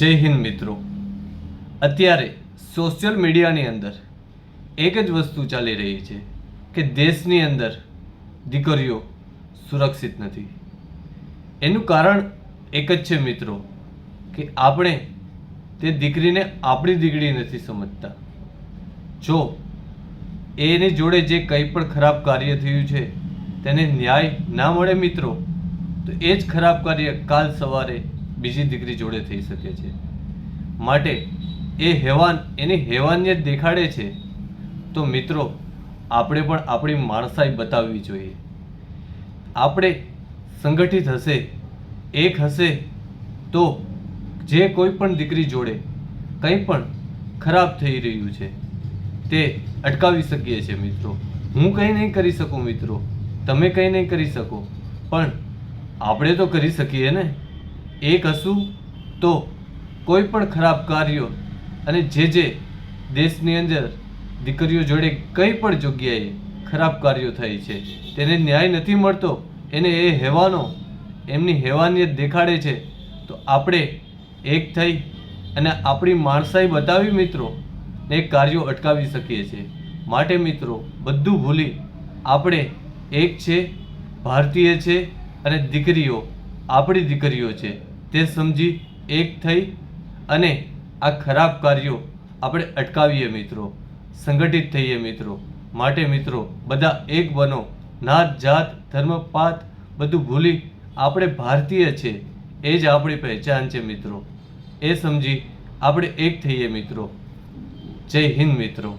જય હિન્દ મિત્રો. અત્યારે સોશિયલ મીડિયાની અંદર એક જ વસ્તુ ચાલી રહી છે કે દેશની અંદર દીકરીઓ સુરક્ષિત નથી. એનું કારણ એક જ છે મિત્રો, કે આપણે તે દીકરીને આપણી દીકરી નથી સમજતા. જો એની જોડે જે કંઈ પણ ખરાબ કાર્ય થયું છે, તેને ન્યાય ના મળે મિત્રો, તો એ જ ખરાબ કાર્ય કાલ સવારે બીજી દીકરી જોડે થઈ શકે છે. માટે એ હેવાન, એની હેવાનિયત દેખાડે છે, તો મિત્રો, આપણે પણ આપણી માણસાઈ બતાવવી જોઈએ. આપણે સંગઠિત હશે, એક હશે, તો જે કોઈ પણ દીકરી જોડે કંઈ પણ ખરાબ થઈ રહ્યું છે, તે અટકાવી શકીએ છીએ મિત્રો. હું કંઈ નહીં કરી શકું મિત્રો. તમે કંઈ નહીં કરી શકો. પણ આપણે તો કરી શકીએ ને? એક હશું તો કોઈ પણ ખરાબ કાર્યો અને જે જે દેશની અંદર દીકરીઓ જોડે કંઈ પણ જગ્યાએ ખરાબ કાર્યો થાય છે, તેને ન્યાય નથી મળતો, એને એ હેવાનો, એમની હેવાનિયત દેખાડે છે, તો આપણે એક થઈ અને આપણી માણસાઈ બતાવી મિત્રો એ કાર્યો અટકાવી શકીએ છીએ. માટે મિત્રો, બધું ભૂલી આપણે એક છે, ભારતીય છે અને દીકરીઓ, આપણી દીકરીઓ છે. તે સમજી એક થઈ અને આ ખરાબ કાર્યો આપણે અટકાવીએ મિત્રો, સંગઠિત થઈએ મિત્રો. માટે મિત્રો, બધા એક બનો. નાત, જાત, ધર્મ, પાત બધું ભૂલી આપણે ભારતીય છે, એ જ આપણી પહેચાન છે મિત્રો. એ સમજી આપણે એક થઈએ મિત્રો. જય હિન્દ મિત્રો.